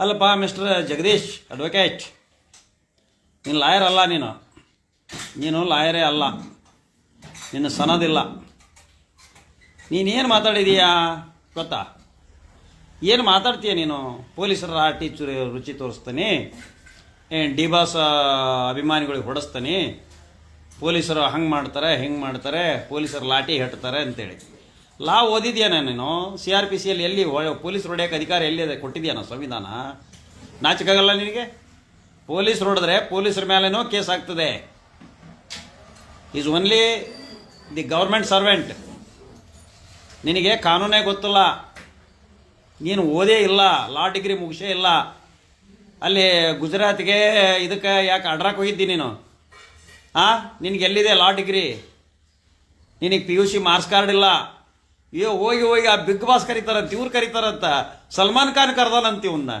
ಅಲ್ಲಪ್ಪ mister Jagadish advocate ನೀನು lawyer ಅಲ್ಲ ನೀನು. ನೀನು ಲಾಯರೇ ಅಲ್ಲ. ನಿನ್ನ ಸನದಿಲ್ಲ ನೀನೇನು ಮಾತಾಡಿದೀಯಾ? ಗೊತ್ತಾ? ಏನು ಮಾತಾಡ್ತೀಯ ನೀನು? ಪೊಲೀಸರ ಟೀಚರ್ ರುಚಿ ತೋರಿಸ್ತಾನೆ ಏನು ಡಿ ಬಾಸ್ ಅಭಿಮಾನಿಗಳಿಗೆ ಹೊಡೆಸ್ತಾನೆ. ಪೊಲೀಸರು ಹಂಗೆ ಮಾಡ್ತಾರೆ, ಹೆಂಗೆ ಮಾಡ್ತಾರೆ, ಪೊಲೀಸರು ಲಾಠಿ ಹೆಟ್ತಾರೆ ಅಂತೇಳಿ. ಲಾ ಓದಿದ್ಯಾನ ನೀನು ಸಿ ಆರ್ ಪಿ ಸಿಯಲ್ಲಿ ಎಲ್ಲಿ ಪೊಲೀಸ್ ಹೊಡೆಯೋಕೆ ಅಧಿಕಾರ ಎಲ್ಲಿ ಇದೆ ಕೊಟ್ಟಿದ್ಯಾನ ಸಂವಿಧಾನ? ನಾಚಿಕಾಗಲ್ಲ ನಿನಗೆ? ಪೊಲೀಸ್ ಹೊಡೆದ್ರೆ ಪೊಲೀಸರ ಮೇಲೇನೋ ಕೇಸ್ ಆಗ್ತದೆ. Is only the government servant ನಿನಗೆ ಕಾನೂನೇ ಗೊತ್ತಿಲ್ಲ. ನೀನು ಓದೇ ಇಲ್ಲ ಲಾ ಡಿಗ್ರಿ ಮುಗಿಸೇ ಇಲ್ಲ. ಅಲ್ಲಿ ಗುಜರಾತ್ಗೆ ಇದಕ್ಕೆ ಯಾಕೆ ಅಡ್ರಾಕ್ ಹೋಗಿದ್ದಿ ನೀನು? ಹಾಂ ನಿನಗೆ ಎಲ್ಲಿದೆ ಲಾ ಡಿಗ್ರಿ ನಿನಗೆ P U C marks card ಇಲ್ಲ. ಅಯ್ಯೋ ಹೋಗಿ ಹೋಗಿ, ಆ ಬಿಗ್ ಬಾಸ್ ಕರೀತಾರಂತ, ಇವ್ರು ಕರೀತಾರಂತ. ಸಲ್ಮಾನ್ ಖಾನ್ ಕರ್ದಾನಂತ ಇವನ್ನ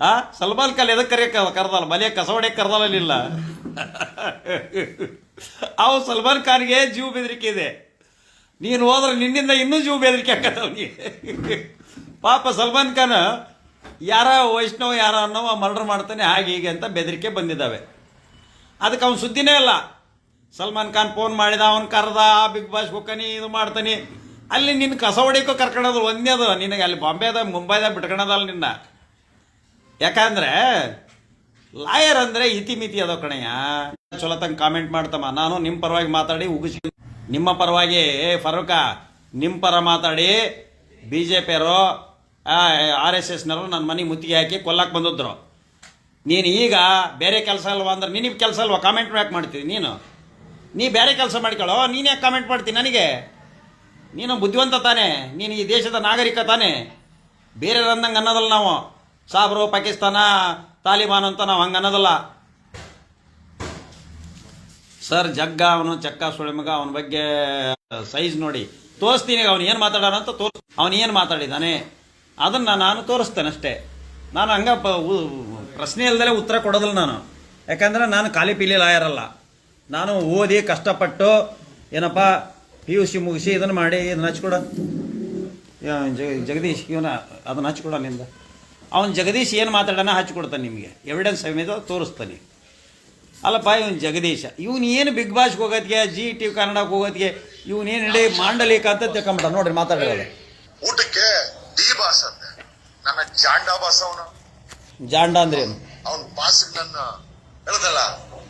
ಆ, ಸಲ್ಮಾನ್ ಖಾನ್ ಎದಕ್ಕೆ ಕರೆಯಕ್ಕೆ ಕರ್ದಲ್ಲ ಮನೆಯ ಕಸವಡೆ ಕರ್ದಲ್ಲ ಅವು ಸಲ್ಮಾನ್ ಖಾನ್ಗೆ ಜೀವ ಬೆದರಿಕೆ ಇದೆ. ನೀನು ಹೋದ್ರೆ ನಿನ್ನಿಂದ ಇನ್ನೂ ಜೀವ ಬೆದರಿಕೆ ಆಕತ್ತ ಅವನಿಗೆ ಪಾಪ ಸಲ್ಮಾನ್ ಖಾನ್ ಯಾರ ವೈಷ್ಣವ್, ಯಾರ ಅನ್ನೋ ಮರ್ಡರ್ ಮಾಡ್ತಾನೆ, ಹಾಗೆ, ಹೀಗೆ ಅಂತ ಬೆದರಿಕೆ ಬಂದಿದ್ದಾವೆ ಅದಕ್ಕೆ ಅವ್ನು ಸುದ್ದಿನೇ ಇಲ್ಲ. ಸಲ್ಮಾನ್ ಖಾನ್ ಫೋನ್ ಮಾಡಿದ, ಅವ್ನು ಕರೆದ ಬಿಗ್ ಬಾಸ್ ಹೋಗ್ತಾನೆ, ಇದು ಮಾಡ್ತಾನೆ. ಅಲ್ಲಿ ನಿನ್ನ ಕಸ ಹೊಡಿಕೋ ಕರ್ಕೊಳ್ಳೋದು ಒಂದೇ ಅದು. ನಿನಗೆ ಅಲ್ಲಿ ಬಾಂಬೆದ ಮುಂಬೈದಾಗ ಬಿಟ್ಕೊಳೋದಲ್ಲ ನಿನ್ನ. ಯಾಕಂದ್ರೆ, ಲಾಯರ್ ಅಂದರೆ ಇತಿಮಿತಿ ಅದೋ ಕಣಯ್ಯ. ಚಲೋ ತಂಗ ಕಾಮೆಂಟ್ ಮಾಡ್ತಮ್ಮ. ನಾನು ನಿಮ್ಮ ಪರವಾಗಿ ಮಾತಾಡಿ ಉಗಿಸಿ ನಿಮ್ಮ ಪರವಾಗಿ ಫರೂಕ ನಿಮ್ಮ ಪರ ಮಾತಾಡಿ ಬಿ ಜೆ ಪಿಯವರು ಆರ್ ಎಸ್ ಎಸ್ನವರು ನನ್ನ ಮನೆಗೆ ಮುತ್ತಿಗೆ ಹಾಕಿ ಕೊಲ್ಲಕ್ಕೆ ಬಂದಿದ್ರು. ನೀನು ಈಗ ಬೇರೆ ಕೆಲಸ ಅಲ್ವಾ ಅಂದ್ರೆ ನಿನಗೆ ಕೆಲಸ ಅಲ್ವಾ? ಕಾಮೆಂಟ್ ಯಾಕೆ ಮಾಡ್ತೀನಿ ನೀನು? ನೀ ಬೇರೆ ಕೆಲಸ ಮಾಡ್ಕೊಳ್ಳೋ ನೀನು ಯಾಕೆ ಕಾಮೆಂಟ್ ಮಾಡ್ತೀನಿ ನನಗೆ? ನೀನು ಬುದ್ಧಿವಂತ ತಾನೇ, ನೀನು ಈ ದೇಶದ ನಾಗರಿಕ ತಾನೇ. ಬೇರೆ ಅಂದಂಗೆ ಅನ್ನೋದಲ್ಲ ನಾವು. ಸಾಬ್ರು, ಪಾಕಿಸ್ತಾನ, ತಾಲಿಬಾನ್ ಅಂತ ನಾವು ಹಂಗೆ ಅನ್ನೋದಲ್ಲ. ಸರ್, ಜಗ್ಗ ಅವನು, ಚಕ್ಕ ಸುಳಿಮಗ, ಅವನ ಬಗ್ಗೆ ಸೈಜ್ ನೋಡಿ. ತೋರಿಸ್ತೀನಿ, ಅವನು ಏನು ಮಾತಾಡೋಣ ಅಂತ ತೋರಿಸ್ ಅವನು ಏನು ಮಾತಾಡಿದ್ದಾನೆ ಅದನ್ನು ನಾನು ತೋರಿಸ್ತೇನೆ ಅಷ್ಟೇ. ನಾನು ಹಂಗ ಪ್ರಶ್ನೆ ಇಲ್ದಲೇ ಉತ್ತರ ಕೊಡೋದಿಲ್ಲ ನಾನು. ಯಾಕಂದರೆ ನಾನು ಖಾಲಿ ಪೀಲಿ ಲಾಯರ್ ಅಲ್ಲ. ನಾನು ಓದಿ ಕಷ್ಟಪಟ್ಟು ಏನಪ್ಪ ಪಿ ಯು ಸಿ ಮುಗಿಸಿ ಇದನ್ನು ಮಾಡಿ ಇದನ್ನು ಹಚ್ಕೊಡ. ಜಗ- ಜಗದೀಶ್ ಇವನ ಅದನ್ನ ಹಚ್ಕೊಡ ನಿಂದ. ಅವನು ಜಗದೀಶ್ ಏನು ಮಾತಾಡೋಣ ಹಚ್ಕೊಡ್ತಾನೆ ನಿಮಗೆ. ಎವಿಡೆನ್ಸ್ ಸಮೇತ ತೋರಿಸ್ತಾನೆ. ಅಲ್ಲಪ್ಪ ಇವನು ಜಗದೀಶ. ಇವನು ಏನು ಬಿಗ್ ಬಾಸ್ಗೆ ಹೋಗೋದ್ಗೆ ಜಿ ಟಿ ಕನ್ನಡಕ್ಕೆ ಹೋಗೋದ್ಗೆ ಇವನು ಏನು ಇಡೀ ಮಾಂಡಲಿಕ ಅಂತ ತಿಳ್ಕೊಂಬಿಟ್ಟ ನೋಡ್ರಿ ಮಾತಾಡೋದು ಊಟಕ್ಕೆ ಡಿ ಬಾಸ್ ಅಂತೆ. ನನ್ನ ಜಾಂಡ ಬಾಸ್ ಅವನು. ಜಾಂಡ ಅಂದ್ರೆ ಅವನು ಅವನ್ ಬಾಸ್ ನನ್ನ ಹೇಳ್ದಲ್ಲ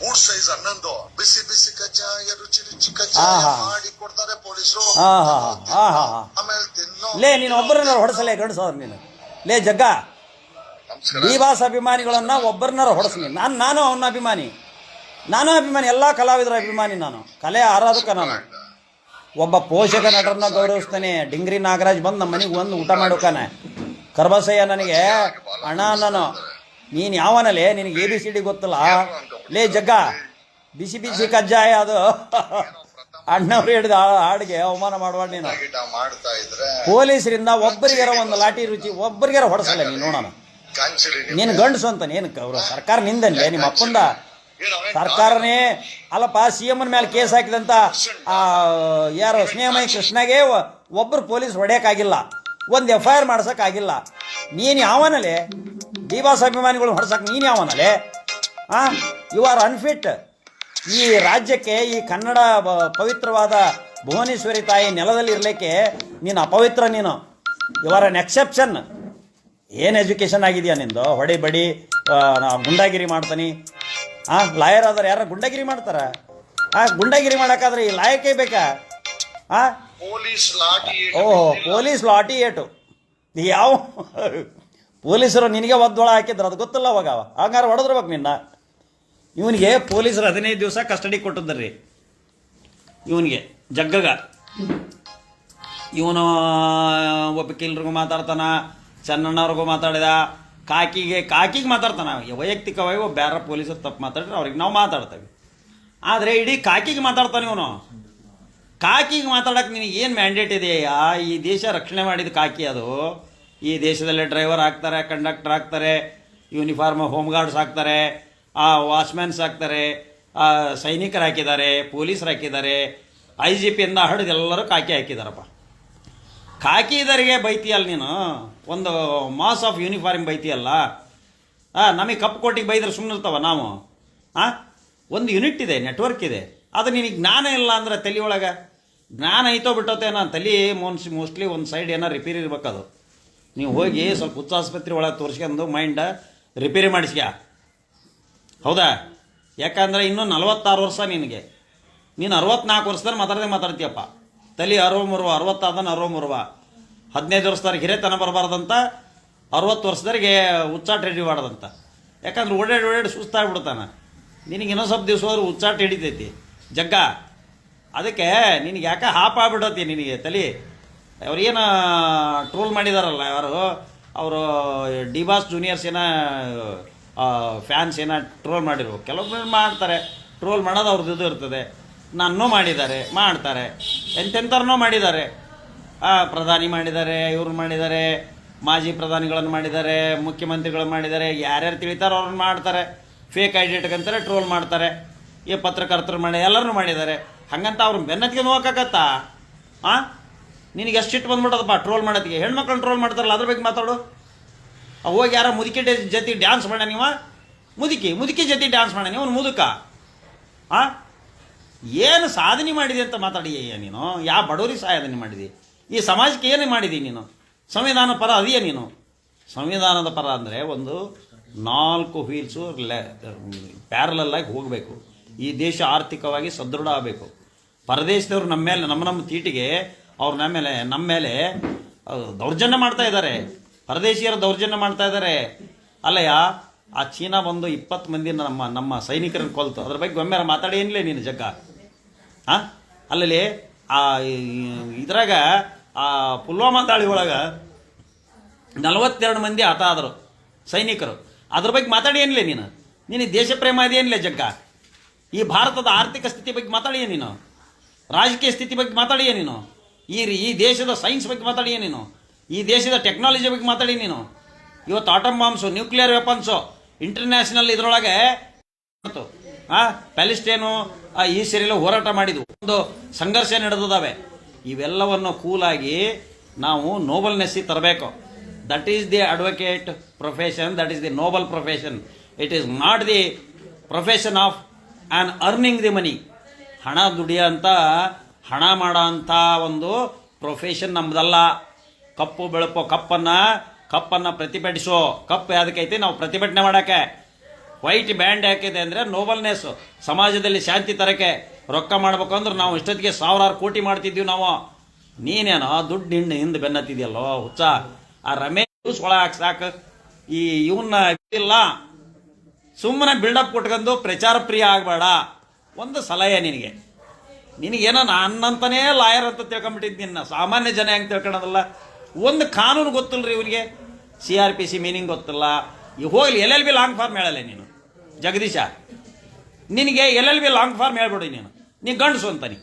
ಮೂರ್ ಸೈಜ್ ಹನ್ನೊಂದು. ಬಿಸಿ ಬಿಸಿ ಕಜ್ಜಾಯ ರುಚಿ ರುಚಿ ಕಜ್ಜಾಯ ಆಹಾ. ಮಾಡಿ ಕೊಡ್ತಾರೆ ಪೊಲೀಸರು. ಹಾ ಹಾ ಹಾ ಹಾ ಹಾ ಆಮೇಲೆ ತಿನ್ನೋ. ಲೇ ನೀನು ಒಬ್ಬರನ್ನ ಹೊಡೆಸಲೇ ಗಂಡಸವ್ರು ನೀನು. ಲೇ ಜಗ್ಗ. ನಮಸ್ಕಾರ. ಡಿ ಬಾಸ್ ಅಭಿಮಾನಿಗಳನ್ನ ಒಬ್ಬರನ್ನಾರ ಹೊಡೆಸ್ನಿ ನಾನು. ನಾನು ಅವನ ಅಭಿಮಾನಿ. ನಾನು ಅಭಿಮಾನಿ ಎಲ್ಲ ಕಲಾವಿದರ ಅಭಿಮಾನಿ ನಾನು. ಕಲೆ ಆರಾಧಕ ನಾನು. ಒಬ್ಬ ಪೋಷಕ ನಟರನ್ನ ಗೌರವಿಸ್ತಾನೆ. ಡಿಂಗ್ರಿ ನಾಗರಾಜ್ ಬಂದು ನಮ್ಮ ಮನೆಗೆ ಒಂದು ಊಟ ಮಾಡೋಕಾನೆ. ಕರ್ಬಸಯ್ಯ ನನಗೆ ಅಣ್ಣ ನಾನು ನೀನು ಯಾವನಲ್ಲಿ ನಿನಗೆ ಎ ಬಿ ಸಿ ಡಿ ಗೊತ್ತಲ್ಲ? ಲೇ ಜಗ್ಗ. ಬಿಸಿ ಬಿಸಿ ಕಜ್ಜಾಯ ಅದು. ಅಣ್ಣವ್ರು ಹಿಡಿದ ಹಾಡಿಗೆ ಅವಮಾನ ಮಾಡುವ ನೀನು. ಪೊಲೀಸರಿಂದ ಒಬ್ಬರಿಗಾರ ಒಂದು ಲಾಠಿ ರುಚಿ ಒಬ್ಬರಿಗಾರ ಹೊಡೆಸಲ್ಲ ನೀನು ನೋಡೋಣ. ನೀನು ಗಂಡಸು ಅಂತ ಏನು ಅವರು ಸರ್ಕಾರ ನಿಂದನ್ಲೇ ನಿಮ್ಮ ಅಪ್ಪಂದ ಸರ್ಕಾರನೇ ಅಲ್ಲಪ್ಪ ಸಿ ಎಮ್ಮನ ಮೇಲೆ ಕೇಸ್ ಹಾಕಿದಂತ ಆ, ಯಾರು ಸ್ನೇಹಮಯ ಕೃಷ್ಣಗೆ ಒಬ್ಬರು ಪೊಲೀಸ್ ಹೊಡೆಯಕ್ಕಾಗಿಲ್ಲ. ಒಂದು ಎಫ್ ಐ ಆರ್ ಮಾಡ್ಸೋಕ್ಕಾಗಿಲ್ಲ. ನೀನು ಯಾವನಲೆ? ಡಿ ಬಾಸ್ ಅಭಿಮಾನಿಗಳು ಹೊಡ್ಸಕ್ಕೆ ನೀನು ಯಾವನಲೆ ಹಾಂ ಯು ಆರ್ ಅನ್ಫಿಟ್ ಈ ರಾಜ್ಯಕ್ಕೆ ಈ ಕನ್ನಡ ಪವಿತ್ರವಾದ ಭುವನೇಶ್ವರಿ ತಾಯಿ ನೆಲದಲ್ಲಿ ಇರಲಿಕ್ಕೆ ನೀನು ಅಪವಿತ್ರ ನೀನು. ಯು ಆರ್ ಅನ್ ಎಕ್ಸೆಪ್ಷನ್ ಏನು ಎಜುಕೇಷನ್ ಆಗಿದೆಯಾ ನಿಂದು? ಹೊಡಿ ಬಡಿ ಆ, ಗುಂಡಾಗಿರಿ ಮಾಡ್ತಾನೆ. ಆ ಲಾಯರ್ ಆದ್ರೆ ಯಾರ ಗುಂಡಾಗಿರಿ ಮಾಡ್ತಾರ? ಆ ಗುಂಡಾಗಿರಿ ಮಾಡೋಕ್ಕಾದ್ರೆ ಈ ಲಾಯಕ್ಕೆ ಬೇಕಾ? ಆ? ಪೊಲೀಸ್ ಲಾಟಿ ಓಹೋ ಪೊಲೀಸ್ ಲಾಟಿ ಏಟು. ಯಾವ ಪೊಲೀಸರು ನಿನಗೆ ಒದ್ದೊಳ ಹಾಕಿದ್ರು, ಅದು ಗೊತ್ತಿಲ್ಲ ಅವಾಗ ಅವ. ಹಂಗಾರೆ ಹೊಡೆದ್ರಬೇಕು ನಿನ್ನ. ಇವನಿಗೆ ಪೊಲೀಸರು ಹದಿನೈದು ದಿವಸ ಕಸ್ಟಡಿ ಕೊಟ್ಟಿದ್ದರ್ರಿ ಇವನಿಗೆ, ಜಗ್ಗಗ. ಇವನು, ಒಬ್ಬಕಿಲ್ರಿಗೂ ಮಾತಾಡ್ತಾನ, ಚೆನ್ನಣ್ಣವ್ರಿಗೂ ಮಾತಾಡಿದ, ಕಾಕಿಗೆ ಕಾಕಿಗೆ ಮಾತಾಡ್ತಾನ ವೈಯಕ್ತಿಕವಾಗಿ ಒಬ್ಬ ಬೇರೆ ಪೊಲೀಸರು ತಪ್ಪು ಮಾತಾಡಿದ್ರೆ ಅವ್ರಿಗೆ ನಾವು ಮಾತಾಡ್ತೇವೆ. ಆದರೆ ಇಡೀ ಕಾಕಿಗೆ ಮಾತಾಡ್ತಾನೆ ಇವನು. ಕಾಕಿಗೆ ಮಾತಾಡೋಕೆ ನಿನಗೆ ಏನು ಮ್ಯಾಂಡೇಟ್ ಇದೆಯಾ ಈ ದೇಶ ರಕ್ಷಣೆ ಮಾಡಿದ ಕಾಕಿ ಅದು. ಈ ದೇಶದಲ್ಲಿ ಡ್ರೈವರ್ ಹಾಕ್ತಾರೆ ಕಂಡಕ್ಟರ್ ಹಾಕ್ತಾರೆ ಯೂನಿಫಾರ್ಮ್ ಹೋಮ್ ಗಾರ್ಡ್ಸ್ ಹಾಕ್ತಾರೆ, ಆ ವಾಚ್ಮ್ಯಾನ್ಸ್ ಹಾಕ್ತಾರೆ, ಆ ಸೈನಿಕರು ಹಾಕಿದ್ದಾರೆ, ಪೊಲೀಸರು ಹಾಕಿದ್ದಾರೆ ಐ ಜಿ ಪಿಯಿಂದ ಹಿಡಿದು ಎಲ್ಲರೂ ಕಾಕಿ ಹಾಕಿದಾರಪ್ಪ. ಕಾಕಿದರಿಗೆ ಬೈತೀಯಲ್ಲ ನೀನು? ಒಂದು ಮಾಸ್ ಆಫ್ ಯೂನಿಫಾರ್ಮ್ ಬೈತಿಯಲ್ಲ? ಹಾಂ ನಮಗೆ ಕಪ್ಪು ಕೋಟಿಗೆ ಬೈದ್ರೆ ಸುಮ್ಮನೆ ಇರ್ತಾವ ನಾವು? ಹಾಂ ಒಂದು ಯೂನಿಟ್ ಇದೆ, ನೆಟ್ವರ್ಕ್ ಇದೆ. ಅದು ನಿನಗೆ ಜ್ಞಾನ ಇಲ್ಲ ಅಂದ್ರೆ ತಲೆ ಒಳಗೆ? ಜ್ಞಾನ ಐತೋ ಬಿಟ್ಟೋತೇನೋ ತಲೆ ಮೋನ್ಸ್, ಮೋಸ್ಟ್ಲಿ ಒಂದು ಸೈಡ್ ಏನೋ ರಿಪೇರಿ ಇರ್ಬೇಕದು. ನೀವು ಹೋಗಿ ಸ್ವಲ್ಪ ಹುಚ್ಚ ಆಸ್ಪತ್ರೆ ಒಳಗೆ ತೋರಿಸ್ಕೊಂಡು ಮೈಂಡ ರಿಪೇರಿ ಮಾಡಿಸ್ಕ್ಯಾ ಹೌದಾ? ಯಾಕಂದ್ರೆ ಇನ್ನೂ ನಲವತ್ತಾರು ವರ್ಷ ನಿನಗೆ. ನೀನು ಅರವತ್ನಾಲ್ಕು ವರ್ಷದಲ್ಲಿ ಮಾತಾಡದೆ ಮಾತಾಡ್ತೀಯಪ್ಪ. ತಲೆ ಅರವ ಮುರುವ ಅರವತ್ತಾದನ ಅರವ ಮುರುವ. ಹದಿನೈದು ವರ್ಷದವ್ರಿಗೆ ಹಿರೇತನ ಬರಬಾರ್ದಂತ, ಅರವತ್ತು ವರ್ಷದವ್ರಿಗೆ ಹಿಡಿ ಮಾಡ್ದಂತ. ಯಾಕಂದ್ರೆ ಓಡಾಡಿ ಓಡಾಡಿ ಸುಸ್ತಾಗ್ಬಿಡ್ತಾನೆ. ನಿನಗೆ ಇನ್ನೊಂದು ಸ್ವಲ್ಪ ದಿವಸ ಹೋದ್ರೆ ಹುಚ್ಚಾಟ ಹಿಡಿತೈತಿ. ಜಗ್ಗ. ಅದಕ್ಕೆ ನಿನಗೆ ಯಾಕೆ ಹಾಪ್ ಆಗ್ಬಿಡತಿ ನಿನಗೆ ತಲೆ? ಅವ್ರೇನು ಟ್ರೋಲ್ ಮಾಡಿದಾರಲ್ಲ ಯಾರು? ಅವರು ಡಿ ಬಾಸ್ ಜೂನಿಯರ್ಸ್ ಏನ ಫ್ಯಾನ್ಸ್ ಏನ ಟ್ರೋಲ್ ಮಾಡಿರು. ಕೆಲವೊಬ್ಬರು ಮಾಡ್ತಾರೆ. ಟ್ರೋಲ್ ಮಾಡೋದು ಅವ್ರದ್ದು ಇದು ಇರ್ತದೆ. ನನ್ನೂ ಮಾಡಿದ್ದಾರೆ, ಮಾಡ್ತಾರೆ. ಎಂತೆಂಥವ್ರನ್ನೂ ಮಾಡಿದ್ದಾರೆ. ಪ್ರಧಾನಿ ಮಾಡಿದ್ದಾರೆ, ಇವ್ರು ಮಾಡಿದ್ದಾರೆ, ಮಾಜಿ ಪ್ರಧಾನಿಗಳನ್ನು ಮಾಡಿದ್ದಾರೆ ಮುಖ್ಯಮಂತ್ರಿಗಳು ಮಾಡಿದ್ದಾರೆ, ಯಾರ್ಯಾರು ತಿಳಿತಾರೋ ಅವ್ರನ್ನ ಮಾಡ್ತಾರೆ. ಫೇಕ್ ಐಡಿ ಇಟ್ಕೊಂತಾರೆ ಟ್ರೋಲ್ ಮಾಡ್ತಾರೆ. ಈ ಪತ್ರಕರ್ತರು ಮಾಡಿ ಎಲ್ಲರೂ ಮಾಡಿದ್ದಾರೆ. ಹಾಗಂತ ಅವ್ರನ್ನ ಬೆನ್ನತ್ತಿಗೆ ಹೋಗಕ್ಕಾಗತ್ತಾ? ಆ? ನಿನಗೆ ಎಷ್ಟು ಸಿಟ್ಟು ಬಂದ್ಬಿಟ್ಟದಪ್ಪ ಟ್ರೋಲ್ ಮಾಡೋದಕ್ಕೆ ಹೆಣ್ಮಕ್ಳನ್ನ ಟ್ರೋಲ್ ಮಾಡ್ತಾರಲ್ಲ, ಅದ್ರ ಬಗ್ಗೆ ಮಾತಾಡು. ಹೋಗಿ ಯಾರೋ ಮುದುಕಿ ಜೊತೆ ಡ್ಯಾನ್ಸ್ ಮಾಡ ನೀವ? ಮುದುಕಿ ಮುದುಕಿ ಜೊತೆ ಡ್ಯಾನ್ಸ್ ಮಾಡ ನೀವು ಮುದುಕ. ಆ? ಏನು ಸಾಧನೆ ಮಾಡಿದೆ ಅಂತ ಮಾತಾಡಿ ನೀನು? ಯಾವ ಬಡವರಿಗೆ ಸಾಧನೆ ಮಾಡಿದಿ? ಈ ಸಮಾಜಕ್ಕೆ ಏನು ಮಾಡಿದಿ ನೀನು? ಸಂವಿಧಾನ ಪರ ಅದೆಯಾ ನೀನು? ಸಂವಿಧಾನದ ಪರ ಅಂದರೆ ಒಂದು ನಾಲ್ಕು ವೀಲ್ಸು ಪ್ಯಾರಲಲ್ಲಾಗಿ ಹೋಗಬೇಕು. ಈ ದೇಶ ಆರ್ಥಿಕವಾಗಿ ಸದೃಢ ಆಗಬೇಕು. ಪರದೇಶದವ್ರು ನಮ್ಮ ಮೇಲೆ, ನಮ್ಮ ನಮ್ಮ ತೀಟಿಗೆ ಅವ್ರು ನಮ್ಮ ಮೇಲೆ ನಮ್ಮ ಮೇಲೆ ದೌರ್ಜನ್ಯ ಮಾಡ್ತಾ ಇದ್ದಾರೆ. ಪರದೇಶಿಯರು ದೌರ್ಜನ್ಯ ಮಾಡ್ತಾ ಇದ್ದಾರೆ. ಅಲ್ಲಯ್ಯ, ಆ ಚೀನಾ ಬಂದು ಇಪ್ಪತ್ತು ಮಂದಿ ನಮ್ಮ ನಮ್ಮ ಸೈನಿಕರನ್ನು ಕೊಲ್ತು. ಅದ್ರ ಬಗ್ಗೆ ಒಮ್ಮೆ ಮಾತಾಡಿ ಏನಿಲ್ಲ ನೀನು ಜಗ್ಗ. ಹಾಂ ಅಲ್ಲಲ್ಲಿ, ಆ ಇದ್ರಾಗ, ಆ ಪುಲ್ವಾಮಾ ದಾಳಿ ಒಳಗೆ ನಲವತ್ತೆರಡು ಮಂದಿ ಆತ ಆದರು, ಸೈನಿಕರು. ಅದ್ರ ಬಗ್ಗೆ ಮಾತಾಡಿ ಏನಿಲ್ಲ ನೀನು? ನೀನು ದೇಶ ಪ್ರೇಮ ಅದೇನಿಲ್ಲ ಜಗ್ಗ? ಈ ಭಾರತದ ಆರ್ಥಿಕ ಸ್ಥಿತಿ ಬಗ್ಗೆ ಮಾತಾಡಿಯೇ ನೀನು? ರಾಜಕೀಯ ಸ್ಥಿತಿ ಬಗ್ಗೆ ಮಾತಾಡಿಯೇ ನೀನು? ಈ ಈ ದೇಶದ ಸೈನ್ಸ್ ಬಗ್ಗೆ ಮಾತಾಡಿ ನೀನು? ಈ ದೇಶದ ಟೆಕ್ನಾಲಜಿ ಬಗ್ಗೆ ಮಾತಾಡಿ ನೀನು? ಇವತ್ತು atom bombs nuclear weapons international ಇದರೊಳಗೆ ಆ ಪ್ಯಾಲಿಸ್ಟೇನು ಈ ಸರಿಯಲ್ಲ ಹೋರಾಟ ಮಾಡಿದ್ವು. ಒಂದು ಸಂಘರ್ಷ ನಡೆದಿದ್ದಾವೆ ಇವೆಲ್ಲವನ್ನು ಕೂಲಾಗಿ ನಾವು ನೋಬಲ್ನೆಸ್ಸಿ ತರಬೇಕು. That is the advocate profession that is the noble profession it is not the profession of an earning the money ಹಣ ದುಡಿಯೋಂಥ ಹಣ ಮಾಡೋ ಅಂಥ ಒಂದು ಪ್ರೊಫೆಷನ್ ನಮ್ಮದಲ್ಲ ಕಪ್ಪು ಬೆಳಪು ಕಪ್ಪನ್ನು ಕಪ್ಪನ್ನು ಪ್ರತಿಭಟಿಸೋ. ಕಪ್ಪು ಯಾವುದಕ್ಕೈತಿ ನಾವು ಪ್ರತಿಭಟನೆ ಮಾಡೋಕ್ಕೆ. ವೈಟ್ ಬ್ಯಾಂಡ್ ಯಾಕಿದೆ ಅಂದರೆ ನೋಬಲ್ನೆಸ್ ಸಮಾಜದಲ್ಲಿ ಶಾಂತಿ ತರಕ್ಕೆ. ರೊಕ್ಕ ಮಾಡ್ಬೇಕಂದ್ರೆ ನಾವು ಇಷ್ಟೊತ್ತಿಗೆ ಸಾವಿರಾರು ಕೋಟಿ ಮಾಡ್ತಿದ್ದೀವಿ ನಾವು. ನೀನೇನೋ ದುಡ್ಡು ಹಿಂಡು ಹಿಂದೆ ಬೆನ್ನತ್ತಿದೆಯಲ್ಲೋ, ಹುಚ್ಚ. ಆ ರಮೇಶ್ ಒಳ ಹಾಕಿ. ಸಾಕು ಈ ಇವನ್ನ ಇಲ್ಲ ಸುಮ್ಮನೆ ಬಿಲ್ಡಪ್ ಕೊಟ್ಕೊಂಡು ಪ್ರಚಾರ ಪ್ರಿಯ ಆಗಬೇಡ. ಒಂದು ಸಲಹೆ ನಿನಗೆ. ನಿನಗೇನೋ ನನ್ನಂತನೇ ಲಾಯರ್ ಅಂತ ತಿಳ್ಕೊಂಬಿಟ್ಟಿದ್ದು ನಿನ್ನ. ಸಾಮಾನ್ಯ ಜನ ಹೆಂಗೆ ತಿಳ್ಕೊಳೋದಲ್ಲ? ಒಂದು ಕಾನೂನು ಗೊತ್ತಿಲ್ಲ ರೀ ಇವನಿಗೆ. C R P C meaning ಗೊತ್ತಿಲ್ಲ. ಈಗ ಹೋಗ್ಲಿ L L B long form ಹೇಳಲ್ಲ ನೀನು. ಜಗದೀಶ, ನಿನಗೆ L L B long form ಹೇಳ್ಬಿಡಿ ನೀನು. ನೀ ಗಂಡಸು ಅಂತಾನೆ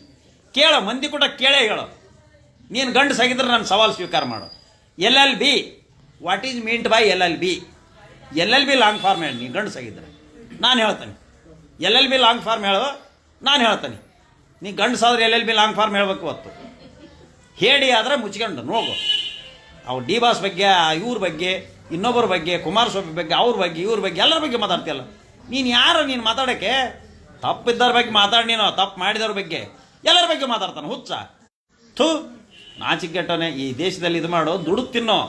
ಕೇಳು, ಮಂದಿ ಕೂಡ ಕೇಳೇ ಹೇಳು. ನೀನು ಗಂಡಸಾಗಿದ್ರೆ ನಾನು ಸವಾಲು ಸ್ವೀಕಾರ ಮಾಡು. L L B what is meant by L L B L L B long form ಹೇಳಿ ನೀನು ಗಂಡಸಾಗಿದ್ರೆ ನಾನು ಹೇಳ್ತೇನೆ. L L B long form ಹೇಳೋ, ನಾನು ಹೇಳ್ತೇನೆ. ನೀ ಗಂಡಸಾದ್ರೆ ಎಲ್ಲೆಲ್ಲಿ ಎಲ್ ಬಿ ಲಾಂಗ್ ಫಾರ್ಮ್ ಹೇಳ್ಬೇಕು ಹೊತ್ತು ಹೇಳಿ ಆದರೆ ಮುಚ್ಕೊಂಡು ನೋಗು ಅವು ಡಿ ಬಾಸ್ ಬಗ್ಗೆ, ಇವ್ರ ಬಗ್ಗೆ, ಇನ್ನೊಬ್ಬರ ಬಗ್ಗೆ, ಕುಮಾರಸ್ವಾಮಿ ಬಗ್ಗೆ, ಅವ್ರ ಬಗ್ಗೆ, ಇವ್ರ ಬಗ್ಗೆ, ಎಲ್ಲರ ಬಗ್ಗೆ ಮಾತಾಡ್ತೀಯಲ್ಲ. ನೀನು ಯಾರು, ನೀನು ಮಾತಾಡೋಕ್ಕೆ? ತಪ್ಪಿದ್ದವ್ರ ಬಗ್ಗೆ ಮಾತಾಡಿ ನೀನು, ತಪ್ಪು ಮಾಡಿದವ್ರ ಬಗ್ಗೆ. ಎಲ್ಲರ ಬಗ್ಗೆ ಮಾತಾಡ್ತಾನೆ, ಹುಚ್ಚ. ಥೂ ನಾಚಿಕೆಟ್ಟನೆ ಈ ದೇಶದಲ್ಲಿ ಇದು ಮಾಡೋ, ದುಡ್ದು ತಿನ್ನೋ.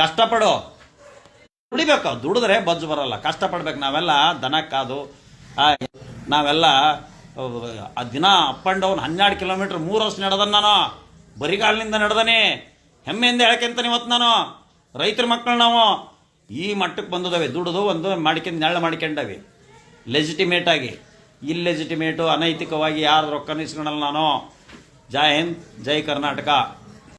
ಕಷ್ಟಪಡು. ದುಡಿಬೇಕು, ದುಡಿದ್ರೆ ಬಜ್ಜು ಬರಲ್ಲ. ಕಷ್ಟಪಡ್ಬೇಕು, ನಾವೆಲ್ಲ ದನಕ್ಕಾದು ನಾವೆಲ್ಲ ಆ ದಿನ ಅಪ್ ಆ್ಯಂಡ್ ಡೌನ್ ಹನ್ನೆರಡು ಕಿಲೋಮೀಟ್ರ್ ಮೂರು ವರ್ಷ ನಡೆದ ನಾನು. ಬರಿಗಾಲಿನಿಂದ ನಡೆದನೆ. ಹೆಮ್ಮೆಯಿಂದ ಹೇಳ್ಕೊಂತಾನೆ ಇವತ್ತು ನಾನು. ರೈತರ ಮಕ್ಕಳು ನಾವು. ಈ ಮಟ್ಟಕ್ಕೆ ಬಂದದವೆ. ದುಡಿದು ಒಂದು ಮಾಡ್ಕೊಂಡು ನೆರಳು ಮಾಡ್ಕೊಂಡವೆ. ಲೆಜಿಟಿಮೇಟ್ ಆಗಿ. ಇಲ್ಲೆಜಿಟಿಮೇಟು ಅನೈತಿಕವಾಗಿ ಯಾರು ರೊಕ್ಕ ಇಸ್ಕೊಳಲ್ಲ ನಾನು. ಜೈ ಹಿಂದ್, ಜೈ ಕರ್ನಾಟಕ.